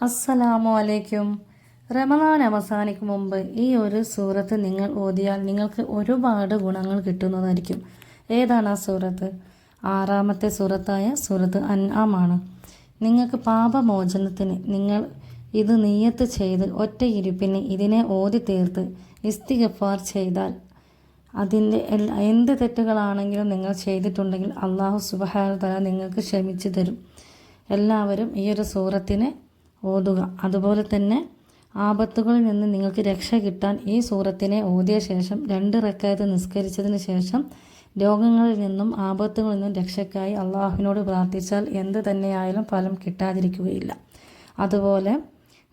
അസ്സലാമു അലൈക്കും റമദാൻ അവസാനിക്കും മുമ്പ് ഈ ഒരു സൂറത്ത് നിങ്ങൾ ഓതിയാൽ നിങ്ങൾക്ക് ഒരുപാട് ഗുണങ്ങൾ കിട്ടുന്നതായിരിക്കും. ഏതാണ് ആ സൂറത്ത്? ആറാമത്തെ സൂറത്തായ സൂറത്ത് അൻആമാണ്. നിങ്ങൾക്ക് പാപമോചനത്തിന് നിങ്ങൾ ഇത് നീയത്ത് ചെയ്ത് ഒറ്റയിരുപ്പിന് ഇതിനെ ഓതി തീർത്ത് ഇസ്തിഗഫാർ ചെയ്താൽ അതിന്റെ എന്ത് തെറ്റുകളാണെങ്കിലും നിങ്ങൾ ചെയ്തിട്ടുണ്ടെങ്കിൽ അള്ളാഹു സുബഹാന നിങ്ങൾക്ക് ക്ഷമിച്ചു തരും. എല്ലാവരും ഈ ഒരു സൂറത്തിനെ ഓതുക. അതുപോലെ തന്നെ ആപത്തുകളിൽ നിന്ന് നിങ്ങൾക്ക് രക്ഷ കിട്ടാൻ ഈ സൂറത്തിനെ ഓതിയ ശേഷം രണ്ട് റക്കായത്ത് നിസ്കരിച്ചതിന് ശേഷം രോഗങ്ങളിൽ നിന്നും ആപത്തുകളിൽ നിന്നും രക്ഷയ്ക്കായി അള്ളാഹുവിനോട് പ്രാർത്ഥിച്ചാൽ എന്ത് തന്നെയായാലും ഫലം കിട്ടാതിരിക്കുകയില്ല. അതുപോലെ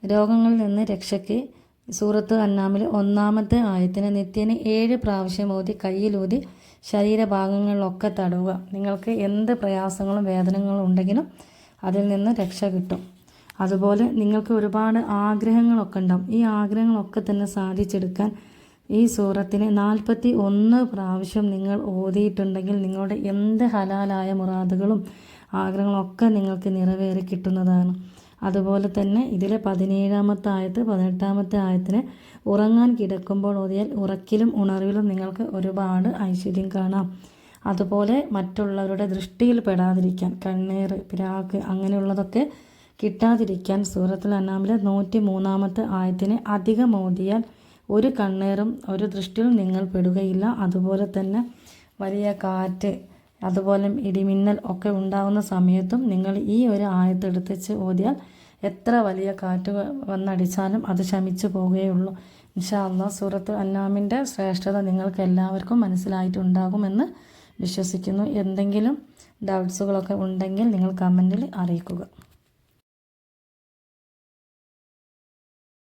രോഗങ്ങളിൽ നിന്ന് രക്ഷയ്ക്ക് സൂറത്ത് അന്നാമിൽ ഒന്നാമത്തെ ആയത്തിന് നിത്യേന ഏഴ് പ്രാവശ്യം ഓതി കയ്യിലൂതി ശരീരഭാഗങ്ങളിലൊക്കെ തടവുക. നിങ്ങൾക്ക് എന്ത് പ്രയാസങ്ങളും വേദനകളും ഉണ്ടെങ്കിലും അതിൽ നിന്ന് രക്ഷ കിട്ടും. അതുപോലെ നിങ്ങൾക്ക് ഒരുപാട് ആഗ്രഹങ്ങളൊക്കെ ഉണ്ടാവും. ഈ ആഗ്രഹങ്ങളൊക്കെ തന്നെ സാധിച്ചെടുക്കാൻ ഈ സൂറത്തിന് നാൽപ്പത്തി ഒന്ന് പ്രാവശ്യം നിങ്ങൾ ഓതിയിട്ടുണ്ടെങ്കിൽ നിങ്ങളുടെ എന്ത് ഹലാലായ മുറാദുകളും ആഗ്രഹങ്ങളൊക്കെ നിങ്ങൾക്ക് നിറവേറി കിട്ടുന്നതാണ്. അതുപോലെ തന്നെ ഇതിലെ പതിനേഴാമത്തെ ആയത്ത് പതിനെട്ടാമത്തെ ആയത്തിന് ഉറങ്ങാൻ കിടക്കുമ്പോൾ ഓതിയാൽ ഉറക്കിലും ഉണർവിലും നിങ്ങൾക്ക് ഒരുപാട് ഐശ്വര്യം കാണാം. അതുപോലെ മറ്റുള്ളവരുടെ ദൃഷ്ടിയിൽ പെടാതിരിക്കാൻ കണ്ണീർ പിരാക്ക് അങ്ങനെയുള്ളതൊക്കെ കിട്ടാതിരിക്കാൻ സൂറത്തുൽ അനാമിലെ നൂറ്റി മൂന്നാമത്തെ ആയത്തിനെ അധികം ഓതിയാൽ ഒരു കണ്ണേറും ഒരു ദൃഷ്ടിയും നിങ്ങൾ പെടുകയില്ല. അതുപോലെ തന്നെ വലിയ കാറ്റ് അതുപോലെ ഇടിമിന്നൽ ഒക്കെ ഉണ്ടാകുന്ന സമയത്തും നിങ്ങൾ ഈ ഒരു ആയത്തെടുത്തിച്ച് ഓതിയാൽ എത്ര വലിയ കാറ്റ് വന്നടിച്ചാലും അത് ശമിച്ചു പോവുകയുള്ളൂ. ഇൻഷാ അള്ളാഹ് സൂറത്ത് അന്നാമിന്റെ ശ്രേഷ്ഠത നിങ്ങൾക്ക് എല്ലാവർക്കും മനസ്സിലായിട്ടുണ്ടാകുമെന്ന് വിശ്വസിക്കുന്നു. എന്തെങ്കിലും ഡൗട്ട്സുകളൊക്കെ ഉണ്ടെങ്കിൽ നിങ്ങൾ കമന്റിൽ അറിയിക്കുക.